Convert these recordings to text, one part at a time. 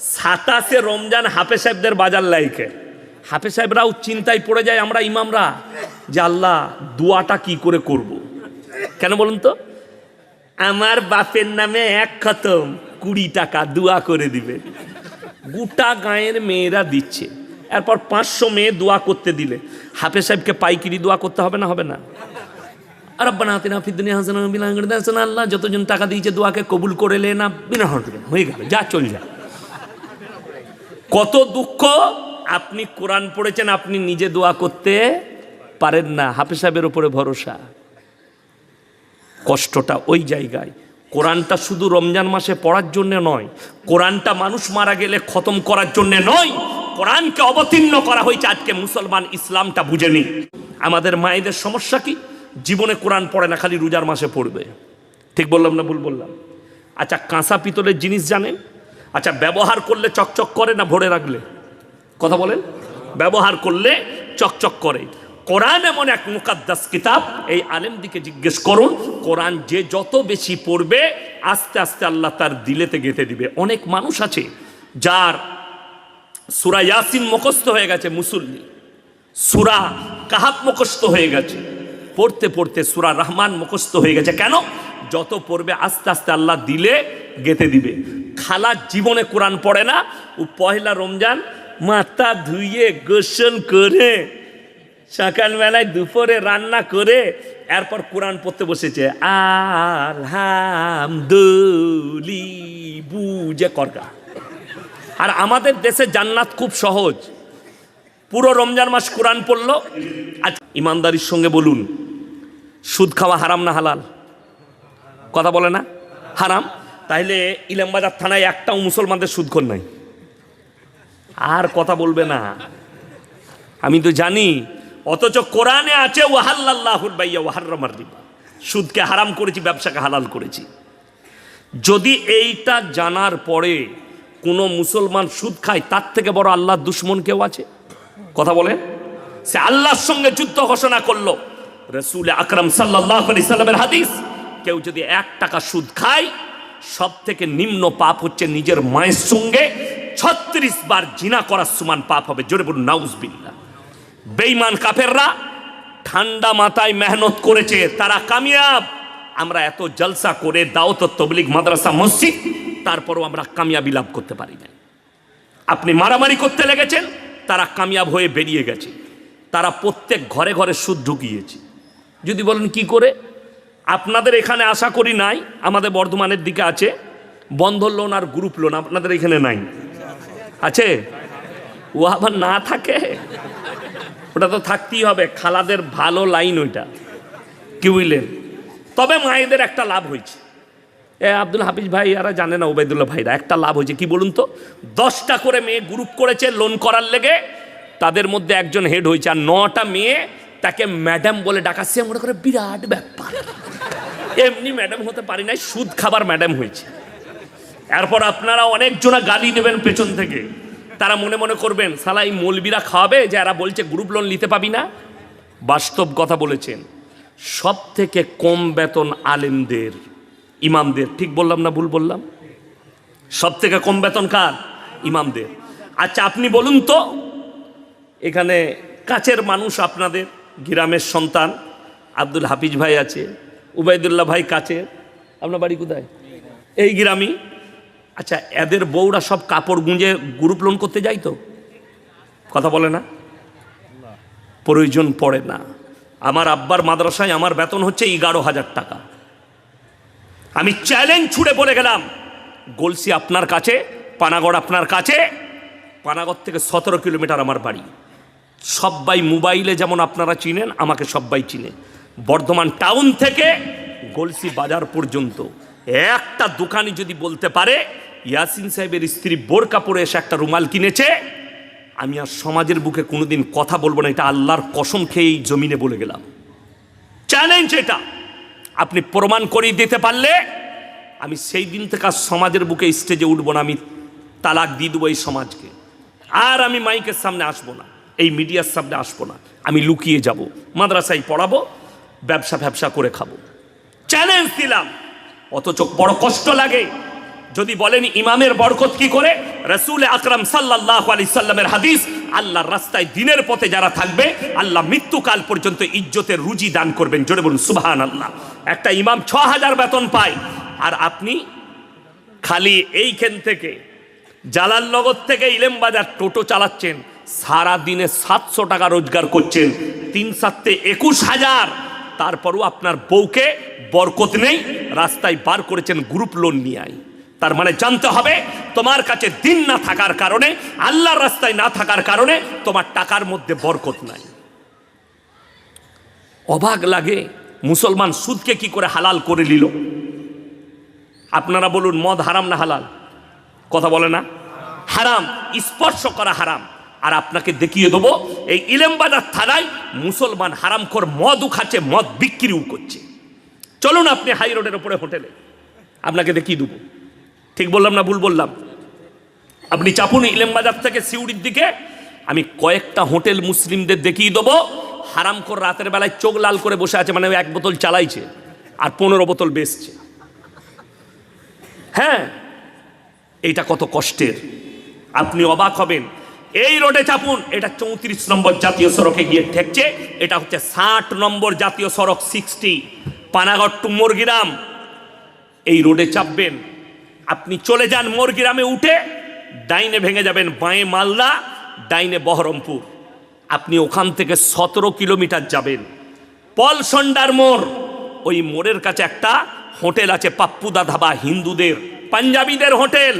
সাতাশে রমজান হাফে সাহেবদের বাজার লাইকে। হাফে সাহেবরাও চিন্তায় পড়ে যায়, আমরা ইমামরা, যে আল্লাহ দোয়াটা কি করে করব। কেন বলুন তো? আমার বাপের নামে এক খতম, কুড়ি টাকা দোয়া করে দিবে। গোটা গাঁয়ের মেয়েরা দিচ্ছে। এরপর পাঁচশো মেয়ে দোয়া করতে দিলে। হাফে সাহেবকে পাইকিরি দোয়া করতে হবে না হবে না? আর হাতিনা ফিদ্দিনী হাসান আল্লাহ যতজন টাকা দিয়েছে দোয়াকে কবুল করে লে না। বিনা হয়ে গেল, যা চল যা। কত দুঃখ? আপনি কোরআন পড়েছেন, আপনি নিজে দোয়া করতে পারেন না। হাফিজ সাহেবের উপরে ভরসা। কষ্টটা ওই জায়গায়। কোরআনটা শুধু রমজান মাসে পড়ার জন্য নয়, কোরআনটা মানুষ মারা গেলে খতম করার জন্য নয়, কোরআনকে অবতীর্ণ করা হয়েছে আজকে মুসলমান ইসলামটা বুঝেনি আমাদের মায়েদের সমস্যা কি? জীবনে কোরআন পড়ে না, খালি রোজার মাসে পড়বে। ঠিক বললাম না ভুল বললাম? আচ্ছা কাঁসা পিতলের জিনিস জানেন? আচ্ছা ব্যবহার করলে চকচক করে না ভরে রাখলে? কথা বলেন। ব্যবহার করলে চকচক করে। কোরআন এমন এক মুকাদ্দাস কিতাব, এই আলেমদিকে জিজ্ঞেস করুন, কোরআন যে যত বেশি পড়বে, আস্তে আস্তে আল্লাহ তার দিলেতে গেঁথে দিবে। অনেক মানুষ আছে যার সুরা ইয়াসিন মুখস্থ হয়ে গেছে মুসল্লি। সুরা কাহাব মুখস্থ হয়ে গেছে। পড়তে পড়তে সুরা রহমান মুখস্থ হয়ে গেছে। কেন? যত পড়বে আস্তে আস্তে আল্লাহ দিলে গেতে দিবে। খালা জীবনে কোরআন পড়ে না, ও পহেলা রমজান মাথা ধুইয়ে গোসল করে, সকালবেলায় দুপুরে রান্না করে, এরপর কোরআন পড়তে বসেছে। আলহামদুলি, বুঝে করগা। আর আমাদের দেশে জান্নাত খুব সহজ। পুরো রমজান মাস কোরআন পড়ল। আচ্ছা ইমানদারির সঙ্গে বলুন, সুদ খাওয়া হারাম না হালাল? কথা বলে না? হারাম। তাইলে ইলামবাজার থানায় একটাও মুসলমানদের সুদখোর নাই। আর কথা বলবে না। আমি তো জানি, অথচ কোরআনে আছে ওয়াহাল্লাহুর বাইয়া ওয়াহার্রমার রিবা। সুদকে হারাম করেছি, ব্যবসাকে হালাল করেছি। যদি এইটা জানার পরে কোনো মুসলমান সুদ খায়, তার থেকে বড় আল্লাহর দুশ্মন কেউ আছে? কথা বলে। সে আল্লাহর সঙ্গে যুদ্ধ ঘোষণা করল। রসুল আকরম সাল্লাহ হাদিস। কেউ যদি এক টাকা সুদ খায় সব থেকে নিম্ন পাপ হচ্ছে নিজের মায়ের সঙ্গে ছত্রিশ বার জিনা করার সমান পাপ হবে। জোরে বলুন নাউজবিল্লা বেইমান কাফেররা ঠান্ডা মাথায় মেহনত করেছে, তারা কামিয়াব। আমরা এত জলসা করে দাওত তবলিক মাদ্রাসা, মসজিদ, তারপরও আমরা কামিয়াবি লাভ করতে পারি না আপনি মারামারি করতে লেগেছেন, তারা কামিয়াব হয়ে বেরিয়ে গেছে। তারা প্রত্যেক ঘরে ঘরে সুদ ঢুকিয়েছে। যদি বলেন কি করে? আপনাদের এখানে আশা করি নাই, আমাদের বর্ধমানের দিকে আছে বন্ধন লোন আর গ্রুপ লোন আপনাদের এখানে নাই। আছে? ও আবার না থাকে? ওটা তো থাকতেই হবে, খালাদের ভালো লাইন ওইটা, কি বুঝলেন? তবে মায়েদের একটা লাভ হয়েছে। এ আব্দুল হাফিজ ভাই এরা জানে না, ওবায়দুল্লাহ ভাইরা, একটা লাভ হয়েছে, কি বলুন তো? দশটা করে মেয়ে গ্রুপ করেছে লোন করার লেগে, তাদের মধ্যে একজন হেড হয়েছে, আর নটা মেয়ে তাকে ম্যাডাম বলে ডাকাচ্ছে, মনে করে বিরাট ব্যাপার। এমনি ম্যাডাম হতে পারি নাই, সুদ খাবার ম্যাডাম হয়েছে। এরপর আপনারা অনেকজনা গালি দেবেন পেছন থেকে। তারা মনে মনে করবেন সালা এই মৌলবিরা খাওয়াবে যে এরা বলছে গ্রুপ লোন নিতে পাবি না? বাস্তব কথা বলেছেন। সব থেকে কম বেতন আলেমদের, ইমামদের, ঠিক বললাম না ভুল বললাম? সব থেকে কম বেতন কার? ইমামদের। আচ্ছা আপনি বলুন তো, এখানে কাছের মানুষ আপনাদের, গ্রামের সন্তান, আব্দুল হাফিজ ভাই আছে উবাইদুল্লাহ ভাই কাছে। আপনার বাড়ি কোথায়? এই গ্রামই আচ্ছা এদের বউরা সব কাপড় গুঁজে গ্রুপ লোন করতে যায় তো? কথা বলে না? প্রয়োজন পড়ে না। আমার আব্বার মাদ্রাসায় আমার বেতন হচ্ছে এগারো হাজার টাকা। আমি চ্যালেঞ্জ ছুড়ে বলে গেলাম, গলসি আপনার কাছে, পানাগড় আপনার কাছে, পানাগড় থেকে সতেরো কিলোমিটার আমার বাড়ি। সব্বাই মোবাইলে যেমন আপনারা চিনেন, আমাকে সব্বাই চিনে। বর্ধমান টাউন থেকে গলসি বাজার পর্যন্ত। একটা দোকানি যদি বলতে পারে, ইয়াসিন সাহেবের স্ত্রী বোরকা পরে এসে একটা রুমাল কিনেছে, আমি আর সমাজের বুকে কোনোদিন কথা বলব না, এটা আল্লাহর কসম খেয়ে এই জমিনে বলে গেলাম। চ্যালেঞ্জ এটা। আপনি প্রমাণ করিয়ে দিতে পারলে, আমি সেই দিন থেকে আর সমাজের বুকে স্টেজে উঠবো না, আমি তালাক দিয়ে দেবো এই সমাজকে। আর আমি মাইকের সামনে আসব না, এই মিডিয়ার সামনে আসব না, আমি লুকিয়ে যাব, মাদ্রাসায় পড়াবো ব্যবসা ব্যবসা করে খাব। চ্যালেঞ্জ দিলাম। অথচ বড় কষ্ট লাগে। যদি বলেন ইমামের বরকত কি করে? রসুল আকরাম সাল্লাহ আলি সাল্লামের হাদিস, আল্লাহর রাস্তায় দিনের পথে যারা থাকবে, আল্লাহ মৃত্যুকাল পর্যন্ত ইজ্জতের রুজি দান করবেন। জোরে বলুন সুবাহান আল্লাহ একটা ইমাম ছ হাজার বেতন পায়। আর আপনি খালি এইখান থেকে, জালালনগর থেকে ইলেমবাজার টোটো চালাচ্ছেন সারা দিনে সাতশো টাকা রোজগার করছেন, তিন সাতে একুশ হাজার তারপরও আপনার বউকে বরকত নেই, রাস্তায় বার করেছেন গ্রুপ লোন নিয়ে আই। তার মানে জানতে হবে, তোমার কাছে দিন না থাকার কারণে, আল্লাহর রাস্তায় না থাকার কারণে তোমার টাকার মধ্যে বরকত নাই। অবাক লাগে, মুসলমান সুদকে কি করে হালাল করে নিল? আপনারা বলুন, মদ হারাম না হালাল? কথা বলে না? হারাম, স্পর্শ করা হারাম। আর আপনাকে দেখিয়ে দেবো, এই ইলেমবাজার থানায় মুসলমান হারামখোর মদও খাচ্ছে মদ বিক্রিও করছে। চলুন আপনি হাই রোডের ওপরে হোটেলে, আপনাকে দেখিয়ে দেবো। ঠিক বললাম না ভুল বললাম? আপনি চাপুন ইলেমবাজার থেকে সিউড়ির দিকে, আমি কয়েকটা হোটেল মুসলিমদের দেখিয়ে দেবো। হারামখোর রাতের বেলায় চোখ লাল করে বসে আছে মানে এক বোতল চালাইছে, আর পনেরো বোতল বেচছে। হ্যাঁ এইটা কত কষ্টের। আপনি অবাক হবেন এই রোডে চাপুন, এটা চৌত্রিশ নম্বর জাতীয় সড়কে গিয়ে ঠেকছে, এটা হচ্ছে ষাট নম্বর জাতীয় সড়ক সিক্সটি, পানাগড় টু মুরগিরাম। এই রোডে চাপবেন, আপনি চলে যান মুরগিরামে উঠে, ডাইনে ভেঙে যাবেন বাঁয়ে মালদা, ডাইনে বহরমপুর। আপনি ওখান থেকে সতেরো কিলোমিটার যাবেন। পলসন্ডার মোড়, ওই মোড়ের কাছে একটা হোটেল আছে পাপ্পুদা ধাবা হিন্দুদের, পাঞ্জাবিদের হোটেল,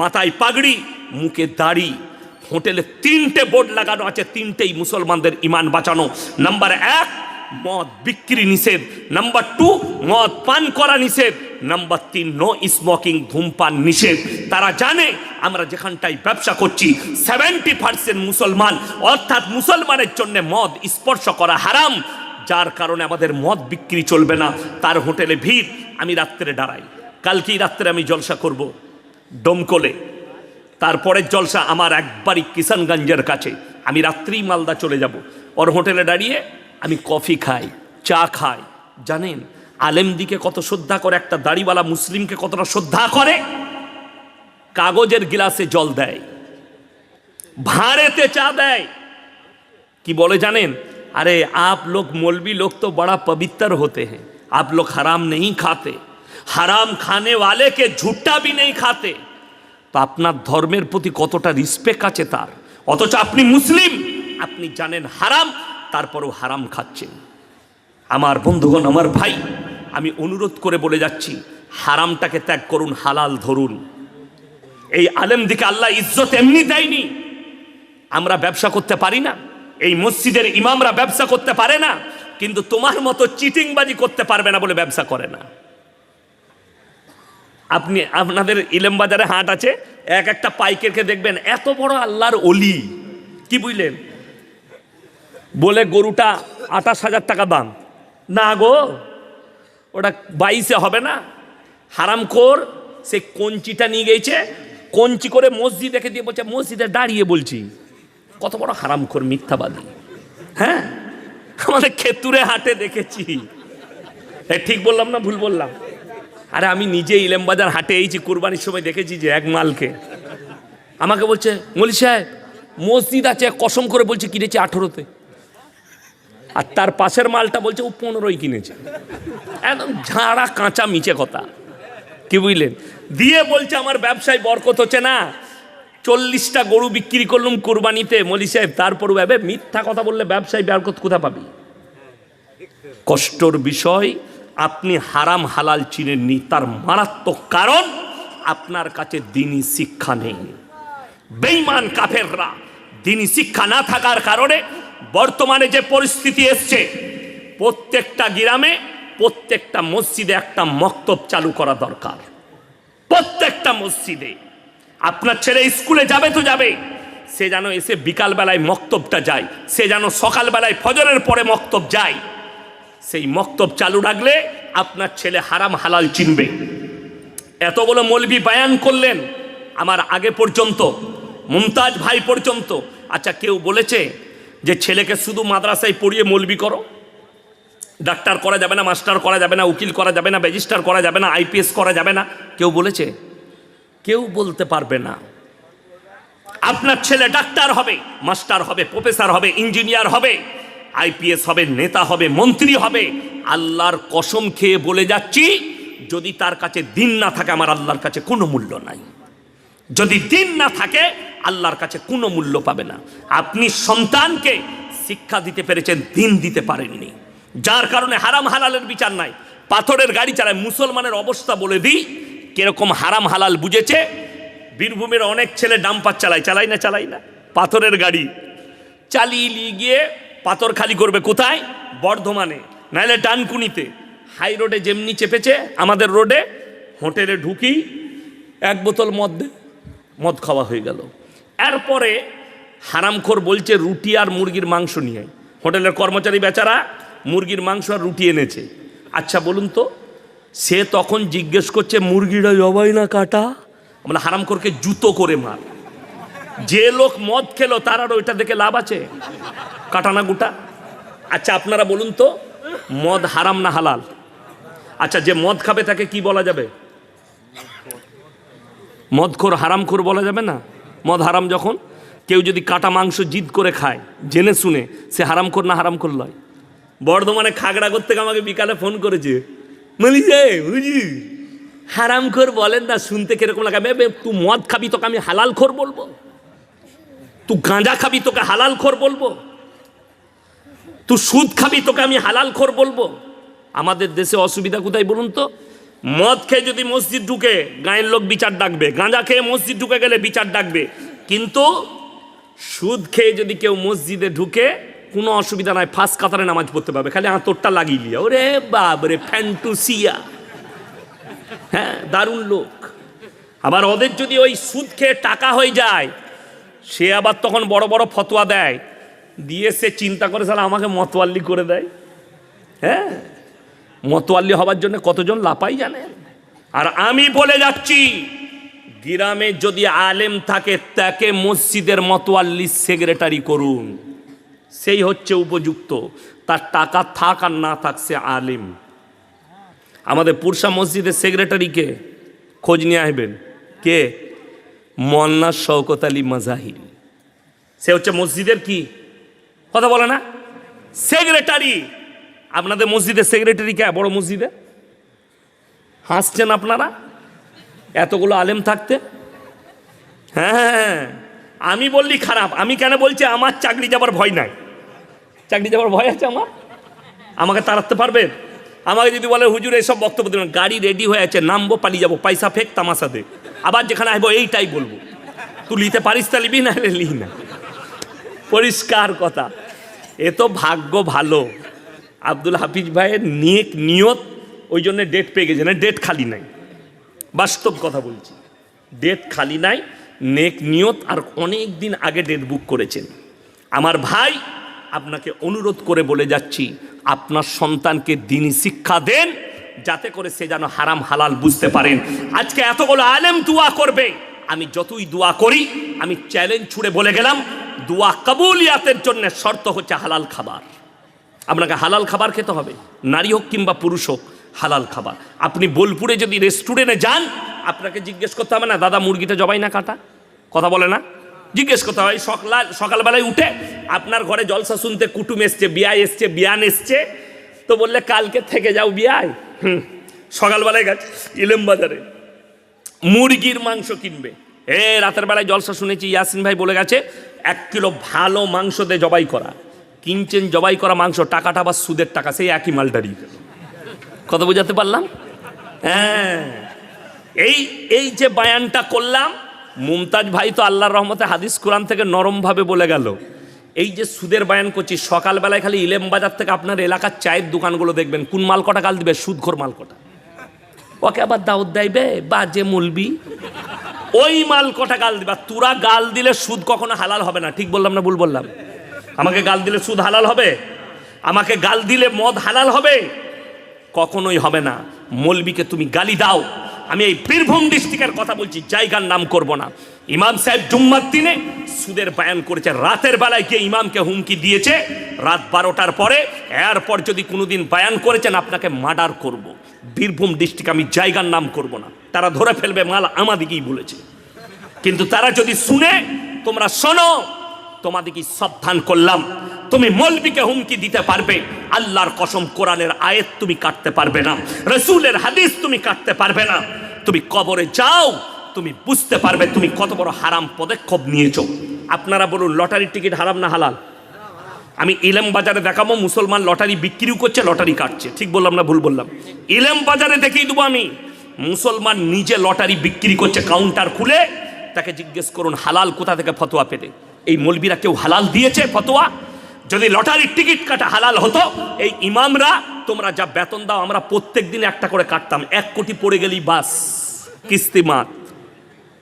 মাথায় পাগড়ি, মুখে দাড়ি। হোটেলে তিনটে বোর্ড লাগানো আছে, তিনটেই মুসলমানদের ইমান বাঁচানো। নাম্বার এক, মদ বিক্রি নিষেধ। নাম্বার টু, মদ পান করা নিষেধ। নাম্বার তিন নো স্মোকিং ধূমপান নিষেধ। তারা জানে, আমরা যেখানটায় ব্যবসা করছি সেভেন্টি পার্সেন্ট মুসলমান। অর্থাৎ মুসলমানের জন্য মদ স্পর্শ করা হারাম। যার কারণে আমাদের মদ বিক্রি চলবে না। তার হোটেলে ভিড়, আমি রাত্রে দাঁড়াই। কালকেই রাত্রে আমি জলসা করব, ডমকলে। তারপরের জলসা আমার একবারই কিষানগঞ্জের কাছে আমি রাত্রেই মালদা চলে যাব ওর হোটেলে দাঁড়িয়ে আমি কফি খাই চা খাই জানেন আলেমদিকে কত শ্রদ্ধা করে একটা দাড়িওয়ালা মুসলিমকে কতটা শ্রদ্ধা করে কাগজের গিলাসে জল দেয় ভাঁড়েতে চা দেয় কি বলে জানেন अरे आप लोग मौलवी लोग तो बड़ा पवित्र होते हैं आप लोग हराम नहीं खाते हराम खाने वाले के झूठा भी नहीं खाते তো আপনার ধর্মের প্রতি কতটা রিসপেক্ট আছে তার? অথচ আপনি মুসলিম। আপনি জানেন হারাম, তারপরও হারাম খাচ্ছেন। আমার বন্ধুগণ, আমার ভাই, আমি অনুরোধ করে বলে যাচ্ছি, হারামটাকে ত্যাগ করুন, হালাল ধরুন। এই আলেম দিকে আল্লাহ ইজ্জত এমনি দেয়নি। আমরা ব্যবসা করতে পারি না। এই মসজিদের ইমামরা ব্যবসা করতে পারে না। কিন্তু তোমার মতো চিটিংবাজি করতে পারবে না বলে ব্যবসা করে না। আপনি, আপনাদের ইলেম বাজারে হাট আছে, এক একটা পাইকেরকে দেখবেন, এত বড় আল্লাহর অলি কি বুঝলেন? বলে গরুটা আঠাশ হাজার টাকা দাম। না গো, ওটা বাইশে হবে না। হারামখোর সে কঞ্চিটা নিয়ে গেছে, কঞ্চি করে মসজিদ দেখে দিয়ে বলছে, মসজিদে দাঁড়িয়ে বলছি, কত বড় হারামখোর মিথ্যাবাদী। হ্যাঁ? আমাদের খেতুরে হাটে দেখেছি। ঠিক বললাম না ভুল বললাম? আরে আমি নিজে ইলেমবাজার হাটে এইছি কুরবানির সময় দেখেছি যে এক মালকে। আমাকে বলছে মলি সাহেব, মসজিদ আছে কসম করে বলছে কিনেছে আঠেরোতে। আর তার পাশের মালটা বলছে ও পনেরোই কিনেছে। একদম ঝাড়া কাঁচা মিচে কথা। কি বুঝলেন? দিয়ে বলছে, আমার ব্যবসায় বরকত হচ্ছে না। চল্লিশটা গরু বিক্রি করলাম কোরবানিতে। মলি সাহেব, তারপরও ভাবে, মিথ্যা কথা বললে ব্যবসায় বরকত কোথা পাবি? কষ্টর বিষয় আপনি হারাম হালাল চিনেননি তার মারাত্মক কারণ আপনার কাছে দিনই শিক্ষা নেই। বেইমান কাফেররা, দিনই শিক্ষা না থাকার কারণে বর্তমানে যে পরিস্থিতি এসছে, প্রত্যেকটা গ্রামে, প্রত্যেকটা মসজিদে একটা মক্তব চালু করা দরকার। প্রত্যেকটা মসজিদে। আপনার ছেলে স্কুলে যাবে তো যাবে, সে যেন এসে বিকালবেলায় মক্তবটা যায়, সে যেন সকালবেলায় ফজরের পরে মক্তব যায়। সেই মক্তব চালু রাখলে আপনার ছেলে হারাম হালাল চিনবে। এতগুলো মলবি বায়ান করলেন আমার আগে পর্যন্ত, মুমতাজ ভাই পর্যন্ত। আচ্ছা কেউ বলেছে যে ছেলেকে শুধু মাদ্রাসায় পড়িয়ে মলবি করো? ডাক্তার করা যাবে না, মাস্টার করা যাবে না, উকিল করা যাবে না রেজিস্টার করা যাবে না, আইপিএস করা যাবে না। কেউ বলেছে? কেউ বলতে পারবে না। আপনার ছেলে ডাক্তার হবে, মাস্টার হবে, প্রফেসর হবে, ইঞ্জিনিয়ার হবে। আইপিএস হবে, নেতা হবে, মন্ত্রী হবে। আল্লাহর কসম খেয়ে বলে যাচ্ছি, যদি তার কাছে দিন না থাকে, আমার আল্লাহর কাছে কোনো মূল্য নাই। যদি দিন না থাকে, আল্লাহর কাছে কোনো মূল্য পাবে না। আপনি সন্তানকে শিক্ষা দিতে পেরেছেন, দিন দিতে পারেননি। যার কারণে হারাম হালালের বিচার নাই। পাথরের গাড়ি চালায় মুসলমানের অবস্থা বলে দিই, কীরকম হারাম হালাল বুঝেছে? বীরভূমের অনেক ছেলে ডাম্পার চালায় চালাই না চালাই না? পাথরের গাড়ি চালিয়ে গিয়ে পাথর খালি করবে কোথায়? বর্ধমানে। নাহলে ডানকুনিতে। হাই রোডে যেমনি চেপেছে, আমাদের রোডে হোটেলে ঢুকি এক বোতল মদ মদ খাওয়া হয়ে গেল। এরপরে হারামখোর বলছে, রুটি আর মুরগির মাংস নিয়ে হোটেলের কর্মচারী বেচারা মুরগির মাংস আর রুটি এনেছে। আচ্ছা বলুন তো, সে তখন জিজ্ঞেস করছে মুরগিটা জবাই না কাটা? মানে হারামখোরকে জুতো করে মার। যে লোক মদ খেলো, তার আর ওইটা দেখে লাভ আছে? কাটানা গুটা? আচ্ছা আপনারা বলুন তো, মদ হারাম না হালাল? আচ্ছা যে মদ খাবে তাকে কি বলা যাবে? মদখোর, হারামখোর বলা যাবে না? মদ হারাম যখন, কেউ যদি কাটা মাংস জিদ করে খায়, জেনে শুনে, সে হারামখোর না হারামখোর লয়? বর্ধমানে খাগড়া করতে আমাকে বিকালে ফোন করেছে। বলি যে বুঝি হারামখোর বলেন না, শুনতে কীরকম লাগে? তুই মদ খাবি, তোকে আমি হালাল খোর বলব। তুই গাঁজা খাবি তোকে হালাল খোর বলব তুই সুদ খাবি তোকে আমি হালাল খোর বলব আমাদের দেশে অসুবিধা কোথায় বলুন তো মদ খেয়ে যদি মসজিদ ঢুকে, গায়ের লোক বিচার ডাকবে। গাঁজা খেয়ে মসজিদ ঢুকে গেলে বিচার ডাকবে। কিন্তু সুদ খেয়ে যদি কেউ মসজিদে ঢুকে, কোনো অসুবিধা নাই ফার্স্ট কাতারে নামাজ পড়তে পারবে। খালি আঁতরটা লাগিয়ে লিয়া ওরে বাবরে ফ্যান্টুসিয়া। হ্যাঁ দারুণ লোক। আবার ওদের যদি ওই সুদ খেয়ে টাকা হয়ে যায় সে আবার তখন বড় বড় ফতোয়া দেয়। দিয়ে সে চিন্তা করে সালা আমাকে মতোয়াল্লি করে দেয়? হ্যাঁ? মতোয়াল্লি হবার জন্য কতজন লাপাই জানেন আর আমি বলে যাচ্ছি, গ্রামে যদি আলেম থাকে, তাকে মসজিদের মতোয়াল্লি সেক্রেটারি করুন। সেই হচ্ছে উপযুক্ত। তার টাকা থাক আর না থাক, সে আলেম। আমাদের পুরসা মসজিদের সেক্রেটারিকে খোঁজ নিয়ে আসবেন। কে? মন্না শওকত আলী মাজাহির সে হচ্ছে মসজিদের কি? কথা বলে না? সেক্রেটারি। আপনাদের মসজিদের সেক্রেটারি কে? বড় মসজিদে? হাসছেন আপনারা? এতগুলো আলেম থাকতে? হ্যাঁ হ্যাঁ, হ্যাঁ। আমি বললি খারাপ। আমি কেন বলছি আমার চাকরি যাবার ভয় নাই? চাকরি যাবার ভয় আছে আমার? আমাকে তাড়াতে পারবেন আমাকে যদি বলে হুজুর এইসব বক্তব্য দেবেন গাড়ি রেডি হয়ে আছে নামবো পালিয়ে যাব। পয়সা ফেক তামাশা দে। আবার যেখানে আসব এইটাই বলব। তুই লিতে পারিস তা লিবি না লি না। পরিষ্কার কথা। এ তো ভাগ্য ভালো। আব্দুল হাফিজ ভাইয়ের নিয়ক নিয়ত ওই জন্য ডেট পেয়ে গেছে। না ডেট খালি নাই। বাস্তব কথা বলছি। ডেট খালি নাই, নেক নিয়ত আর অনেক দিন আগে ডেট বুক করেছেন। আমার ভাই আপনাকে অনুরোধ করে বলে যাচ্ছি, আপনার সন্তানকে দিনই শিক্ষা দেন যাতে করে সে যেন হারাম হালাল বুঝতে পারেন। আজকে এতগুলো আলেম দোয়া করবে। আমি যতই দোয়া করি, আমি চ্যালেঞ্জ ছুড়ে বলে গেলাম, দোয়া কাবুলিয়াতের জন্য শর্ত হচ্ছে হালাল খাবার। আপনাকে হালাল খাবার খেতে হবে। নারী হোক কিংবা পুরুষ হোক, হালাল খাবার। আপনি বোলপুরে যদি রেস্টুরেন্টে যান, আপনাকে জিজ্ঞেস করতে হবে না, দাদা, মুরগিটা জবাই না কাটা? কথা বলে না। জিজ্ঞেস করতে হয় সকাল, সকালবেলায় উঠে আপনার ঘরে জলসা শুনতে কুটুম এসছে বিয়ায় এসছে, বিয়ান এসছে? তো বললে, কালকে থেকে যাও বিয়ায় সকালবেলায় গেছে ইলেম বাজারে। মুরগির মাংস কিনবে। এ, রাতের বেলায় জলসা শুনেছি, ইয়াসিন ভাই বলে গেছে, এক কিলো ভালো মাংস দিয়ে জবাই করা। কিনছেন জবাই করা মাংস, টাকাটা আবার সুদের টাকা, সেই একই মালটারি কথা বোঝাতে পারলাম? হ্যাঁ। এই এই যে বায়ানটা করলাম, মুমতাজ ভাই তো আল্লাহর রহমতে হাদিস কোরআন থেকে নরমভাবে বলে গেল। এই যে সুদের বায়ান করছি, সকালবেলায় খালি ইলেম বাজার থেকে আপনার এলাকার চায়ের দোকানগুলো দেখবেন, কোন মাল কটা গাল দিবে? সুদঘর মাল কটা ওকে আবার দাউদ দেবে বা যে মুলবি। ওই মাল কটা গাল দিবা। তোরা গাল দিলে সুদ কখনো হালাল হবে না। ঠিক বললাম না ভুল বললাম? আমাকে গাল দিলে সুদ হালাল হবে? আমাকে গাল দিলে মদ হালাল হবে? কখনোই হবে না। মলবিকে তুমি গালি দাও। আমি এই বীরভূম ডিস্ট্রিক্টের কথা বলছি, জায়গার নাম করব না। ইমাম সাহেব জুম্মার দিনে সুদের বায়ান করেছে, রাতের বেলায় গিয়ে ইমামকে হুমকি দিয়েছে। রাত বারোটার পরে এরপর যদি কোনোদিন বায়ান করেছেন, আপনাকে মার্ডার করব। বীরভূম ডিস্ট্রিক্ট আমি জায়গার নাম করব না। তারা ধরে ফেলবে, মাল আমাদিকেই বলেছে। কিন্তু তারা যদি শুনে, তোমরা শোনো তোমাদেরকে সাবধান করলাম। তুমি মলবিকে হুমকি দিতে পারবে। আল্লাহর কসম, কোরআনের আয়েত তুমি কাটতে পারবে না। রসুলের হাদিস তুমি কাটতে পারবে না। তুমি কবরে যাও, তুমি বুঝতে পারবে তুমি কত বড় হারাম পদক্ষেপ নিয়েছো। আপনারা বলুন, লটারির টিকিট হারাম না হালাল? আমি ইলেম বাজারে দেখাবো, মুসলমান লটারি বিক্রিও করছে, লটারি কাটছে। ঠিক বললাম না ভুল বললাম? ইলেম বাজারে দেখিয়ে দেবো আমি। মুসলমান নিজে লটারি বিক্রি করছে, কাউন্টার খুলে, তাকে জিজ্ঞেস করুন, হালাল কোথা থেকে ফতোয়া পেতে এই মলবিরা কেউ হালাল দিয়েছে ফতোয়া? যদি লটারির টিকিট কাটা হালাল হতো, এই ইমামরা, তোমরা যা বেতন দাও, আমরা প্রত্যেক দিন একটা করে কাটতাম। এক কোটি পড়ে গেলেই বাস। কিস্তিমাত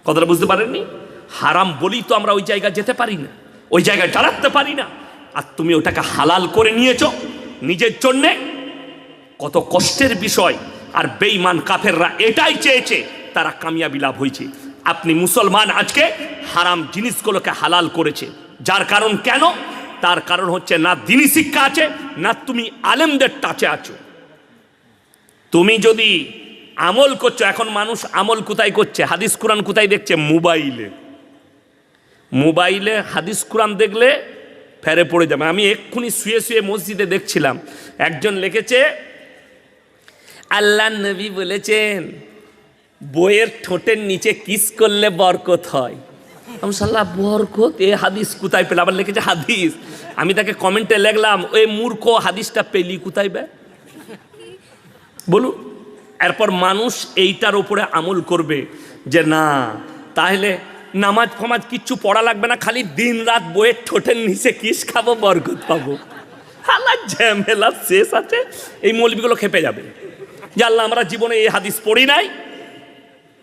কথাটা বুঝতে পারেননি? হারাম বলেই তো আমরা ওই জায়গায় যেতে পারি না। ওই জায়গায় দাঁড়াতে পারি না। আর তুমি ওটাকে হালাল করে নিয়েছো নিজের জন্যে? কত কষ্টের বিষয়। আর বেইমান কাফেররা এটাই চেয়েছে, তারা কামিয়াবি লাভ হয়েছে। আপনি মুসলমান আজকে হারাম জিনিসগুলোকে হালাল করেছে। যার কারণ কেন? তার কারণ হচ্ছে না দিনী শিক্ষা আছে, না তুমি আলেমদের টাচে আছো। তুমি যদি আমল করছ, এখন মানুষ আমল কোথায় করছে? হাদিস কোরআন কোথায় দেখছে? মোবাইলে। মোবাইলে হাদিস কোরআন দেখলে ফেরে পড়ে যাবে। আমি এক্ষুনি শুয়ে শুয়ে মসজিদে দেখছিলাম। একজন লিখেছে, আল্লাহ নবী বলেছেন, বইয়ের ঠোঁটের নিচে কিস করলে বরকত হয়। আমি সাল্লাহ বরকত এ হাদিস কোথায় পেলে? আবার লিখেছে, হাদিস। আমি তাকে কমেন্টে লেখলাম ওই মূর্খ, হাদিসটা পেলি কোথায় বে? বলুন, এরপর মানুষ এইটার ওপরে আমল করবে যে না, তাহলে নামাজ ফমাজ কিচ্ছু পড়া লাগবে না, খালি দিন রাত বইয়ের ঠোঁটের নিচে কিস খাব, বরকত পাবো। হালা ঝামেলা শেষ আছে, এই মৌলবিগুলো খেপে যাবে। যে আল্লাহ, আমরা জীবনে এই হাদিস পড়ি নাই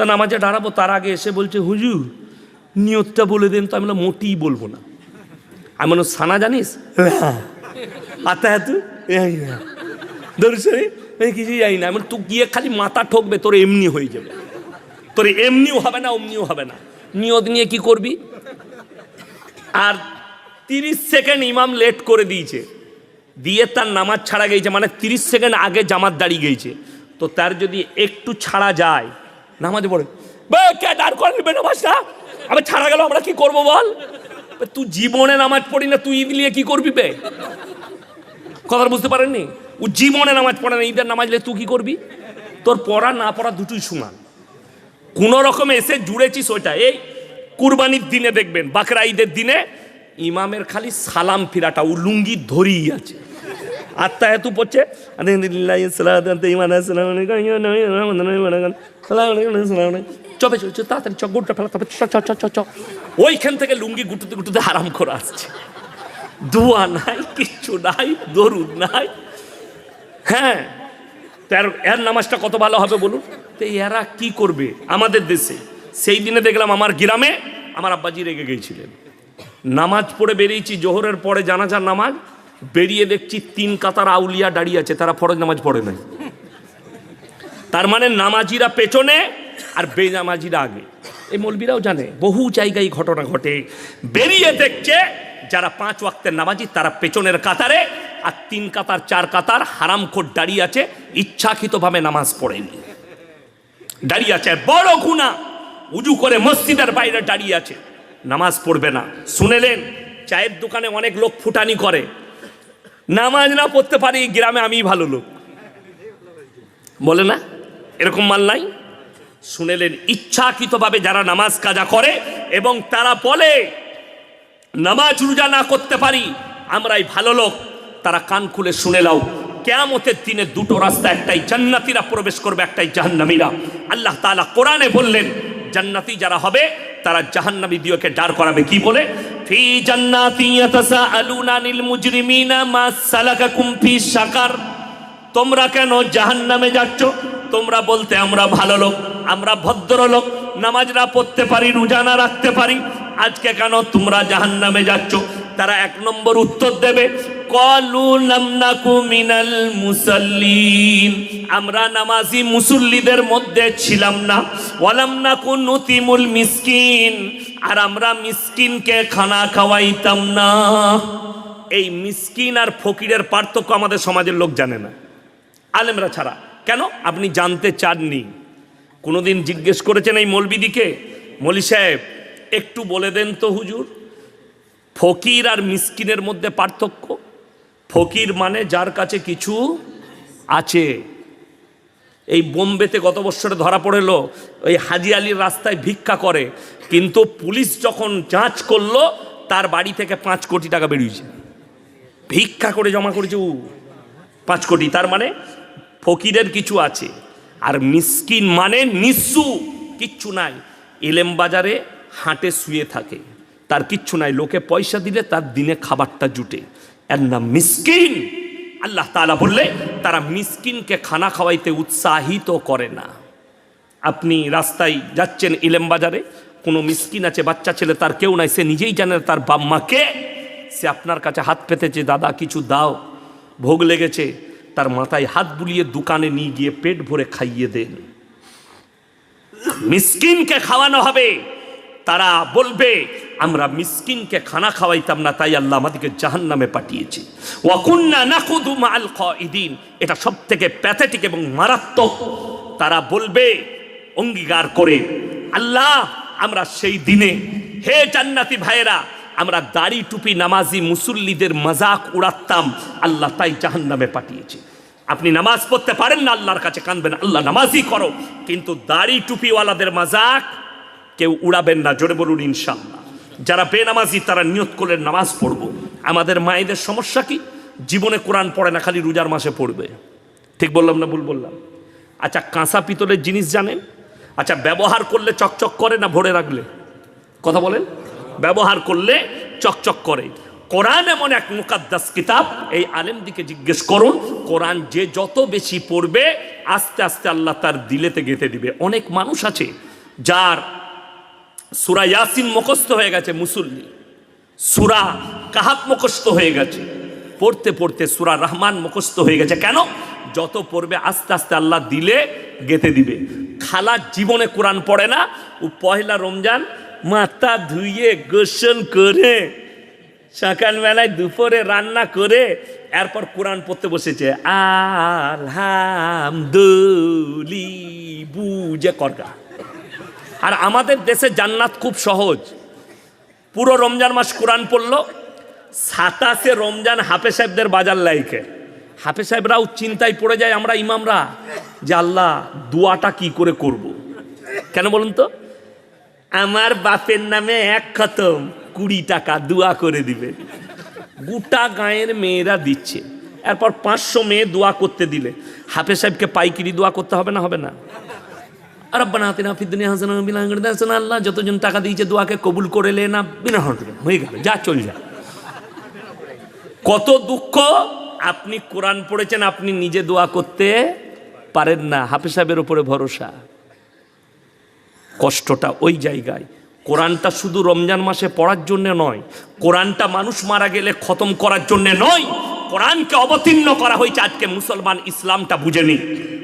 তা নামাজে দাঁড়াবো তার আগে এসে বলছে হুজুর নিয়তটা বলে দেন তো আমি বললাম, মোটেই বলব না। আমি বললাম, সানা জানিস? আতা হ্যাঁ তুই দর্শনে আমি কিছুই জানি না। আমি বললাম, তুই গিয়ে খালি মাথা ঠকবে তোর এমনি হয়ে যাবে। তোর এমনিও হবে না অমনিও হবে না। নিয়ত নিয়ে কি করবি? আর তিরিশ সেকেন্ড ইমাম লেট করে দিয়েছে। দিয়ে তার নামাজ ছাড়া গেছে মানে তিরিশ সেকেন্ড আগে জামাত দাঁড়িয়ে গেছে। তো তার যদি একটু ছাড়া যায় নামাজ পড়ে। কে দাঁড় করে নেবে নামাজটা আবার ছাড়া গেল, আমরা কি করব বল? তুই জীবনে নামাজ পড়ি না, তুই ঈদ নিয়ে কি করবি বে? কথা বুঝতে পারেননি? ও জীবনে নামাজ পড়ে না, ঈদের নামাজ তুই কি করবি? তোর পড়া না পড়া দুটোই সমান। কোনো রকমে এসে জুড়েছিস ওইটা। এই কুরবানির দিনে দেখবেন, বাকরা ঈদের দিনে ইমামের খালি সালাম ফিরাটা, ও লুঙ্গি ধরেই আছে আত্মা এত পড়ছে। চবে চ তাড়াতাড়ি চ ফেলা চ চ চ ওইখান থেকে লুঙ্গি গুটুতে গুটুতে হারাম করে আসছে। দোয়া নাই, কিচ্ছু নাই, দরুদ নাই। হ্যাঁ তার এর নামাজটা কত ভালো হবে বলুন? তো এরা কি করবে আমাদের দেশে? সেই দিনে দেখলাম আমার গ্রামে আমার আব্বাজি রেগে গিয়েছিলেন নামাজ পড়ে বেরিয়েছি, জোহরের পরে জানাজার নামাজ বেরিয়ে দেখছি তিন কাতার আউলিয়া দাঁড়িয়ে আছে, তারা ফরজ নামাজ পড়ে নাই। তার মানে নামাজিরা পেছনে আর বেনামাজিরা আগে। এই মৌলবীরাও জানে, বহু জায়গায় ঘটনা ঘটে। বেরিয়ে দেখছে যারা পাঁচ ওয়াক্তের নামাজি, তারা পেছনের কাতারে আর তিন কাতার, চার কাতার হারামখোর দাঁড়িয়ে আছে, ইচ্ছাকৃতভাবে নামাজ পড়েনি। দাঁড়িয়ে আছে, বড় গুণা উজু করে মসজিদের বাইরে দাঁড়িয়ে আছে। নামাজ পড়বে না। শুনেলেন চায়ের দোকানে অনেক লোক ফুটানি করে। নামাজ না পড়তে পারি, গ্রামে আমি ভালো লোক। বলে না? এরকম মাল নাই? শুনেলেন, ইচ্ছাকৃতভাবে যারা নামাজ কাজা করে এবং তারা বলে, নামাজ রোজা না করতে পারি, আমরাই ভালো লোক। তারা কান খুলে শুনে লাও কেয়ামতের দিনে দুটো রাস্তা, একটাই জান্নাতিরা প্রবেশ করবে, একটাই জাহান্নামীরা। আল্লাহ তাআলা কোরআনে বললেন, জান্নাতি যারা হবে, তারা জাহান্নামী দিওকে ডার করাবে। কি বলে? ফি জান্নাতি ইয়াতাসাআলুনা আনিল মুজরিমিনা মা সালাকাকুম ফি সাকার তোমরা কেন জাহান্নামে যাচ্ছ? তোমরা বলতে আমরা ভালো লোক, আমরা ভদ্রলোক নামাজ না পড়তে পারি রোজা না রাখতে পারি। আজকে কেন তোমরা জাহান্নামে যাচ্ছ? তারা এক নম্বর উত্তর দেবে। কলু নামনাকু মিনাল মুসাল্লিন আমরা নামাজি মুসল্লিদের মধ্যে ছিলাম না। ওয়ালাম নাকু নতিমুল মিসকিন। আর আমরা মিসকিনকে খানা খাওয়াইতাম না। এই মিসকিন আর ফকিরের পার্থক্য আমাদের সমাজের লোক জানে না। আলেমরা ছাড়া। কেন? আপনি জানতে চাননি। কোনোদিন জিজ্ঞেস করেছেন এই মলবিদিকে? মলি সাহেব, একটু বলে দেন তো হুজুর। ফকির আর মিসকিনের মধ্যে পার্থক্য? ফকির মানে যার কাছে কিছু আছে। এই বোম্বেতে গত বছরে ধরা পড়েলো, ওই হাজি আলীর রাস্তায় ভিক্ষা করে। কিন্তু পুলিশ যখন যাঁচ করল, তার বাড়ি থেকে পাঁচ কোটি টাকা বেরিয়েছে। ভিক্ষা করে জমা করেছে ও। পাঁচ কোটি, তার মানে ফকিরের কিছু আছে। আর মিসকিন মানে নিঃসু, কিচ্ছু নাই। এলেম বাজারে হাঁটে শুয়ে থাকে। তার কিচ্ছু নাই। লোকে পয়সা দিলে তার দিনে খাবারটা জুটে। মিসকিন আল্লাহ তাআলা বললে, তারা মিসকিনকে খানা খাওয়াইতে উৎসাহিত করে না। আপনি রাস্তায় যাচ্ছেন ইলেম বাজারে, কোনো মিসকিন আছে, বাচ্চা ছেলে তার কেউ নাই, সে নিজেই জানে তার বাম্মাকে সে আপনার কাছে হাত পেতেছে, দাদা, কিছু দাও। ভোগ লেগেছে, তার মাথায় হাত বুলিয়ে দোকানে নিয়ে গিয়ে পেট ভরে খাইয়ে দেন। মিসকিনকে খাওয়ানো হবে। তারা বলবে, আমরা মিসকিনকে খানা খাওয়াইতাম না, তাই আল্লাহ আমাদেরকে জাহান নামে পাঠিয়েছে এটা সব থেকে প্যাথেটিক এবং মারাত্মক। তারা বলবে, অঙ্গীকার করে, আল্লাহ, আমরা সেই দিনে, হে জান্নাতি ভাইয়েরা, আমরা দাড়ি টুপি নামাজি মুসল্লিদের মজাক উড়াতাম, আল্লাহ তাই জাহান নামে পাঠিয়েছে। আপনি নামাজ পড়তে পারেন না, আল্লাহর কাছে কানবেন, আল্লাহ নামাজই করো। কিন্তু দাড়ি টুপিওয়ালাদের মজাক কেউ উড়াবেন না, জোরে বলুন ইনশাল্লাহ যারা বেনামাজি, তারা নিয়ত করলে নামাজ পড়ব। আমাদের মায়েদের সমস্যা কি? জীবনে কোরআন পড়ে না, খালি রোজার মাসে পড়বে। ঠিক বললাম না ভুল বললাম? আচ্ছা কাঁসা পিতলের জিনিস জানেন? আচ্ছা ব্যবহার করলে চকচক করে না ভরে রাখলে? কথা বলেন। ব্যবহার করলে চকচক করে। কোরআন এমন এক মুকাদ্দাস কিতাব, এই আলেমদিকে জিজ্ঞেস করুন, কোরআন যে যত বেশি পড়বে, আস্তে আস্তে আল্লাহ তার দিলেতে গেঁথে দিবে। অনেক মানুষ আছে, যার সুরা ইয়াসিন মুখস্থ হয়ে গেছে মুসল্লি। সুরা কাহাত মুখস্থ হয়ে গেছে। পড়তে পড়তে সুরা রহমান মুখস্থ হয়ে গেছে। কেন? যত পড়বে আস্তে আস্তে আল্লাহ দিলে গেতে দিবে। খালার জীবনে কোরআন পড়ে না। ও পয়লা রমজান মাথা ধুইয়ে গোসল করে, সকালবেলায় দুপুরে রান্না করে, এরপর কোরআন পড়তে বসেছে। আলহামদুলি বুঝে করগা আর আমাদের দেশে জান্নাত খুব সহজ। পুরো রমজান মাস কোরআন পড়ল, সাতাশে রমজান হাফে সাহেবদের বাজার লাইকে। হাফে সাহেবরাও চিন্তায় পড়ে যায়, আমরা ইমামরা, যে আল্লাহ দোয়াটা কি করে করব। কেন বলুন তো? আমার বাপের নামে এক খতম, কুড়ি টাকা দোয়া করে দিবে। গোটা গাঁয়ের মেয়েরা দিচ্ছে। এরপর পাঁচশো মেয়ে দোয়া করতে দিলে। হাফে সাহেবকে পাইকিরি দোয়া করতে হবে না হবে না? আর আব্বানা হাতিনা ফিদ্দিনী হাসান হাসান আল্লাহ যতজন টাকা দিয়েছে দোয়াকে কবুল করে লে না, বিনা হতে হয়ে গেল, যা চল যা। কত দুঃখ আপনি কোরআন পড়েছেন, আপনি নিজে দোয়া করতে পারেন না। হাফিজ সাহেবের উপরে ভরসা। কষ্টটা ওই জায়গায়। কোরআনটা শুধু রমজান মাসে পড়ার জন্য নয়, কোরআনটা মানুষ মারা গেলে খতম করার জন্য নয়, কোরআনকে অবতীর্ণ করা হয়েছে আজকে মুসলমান ইসলামটা বুঝে বুঝেনি।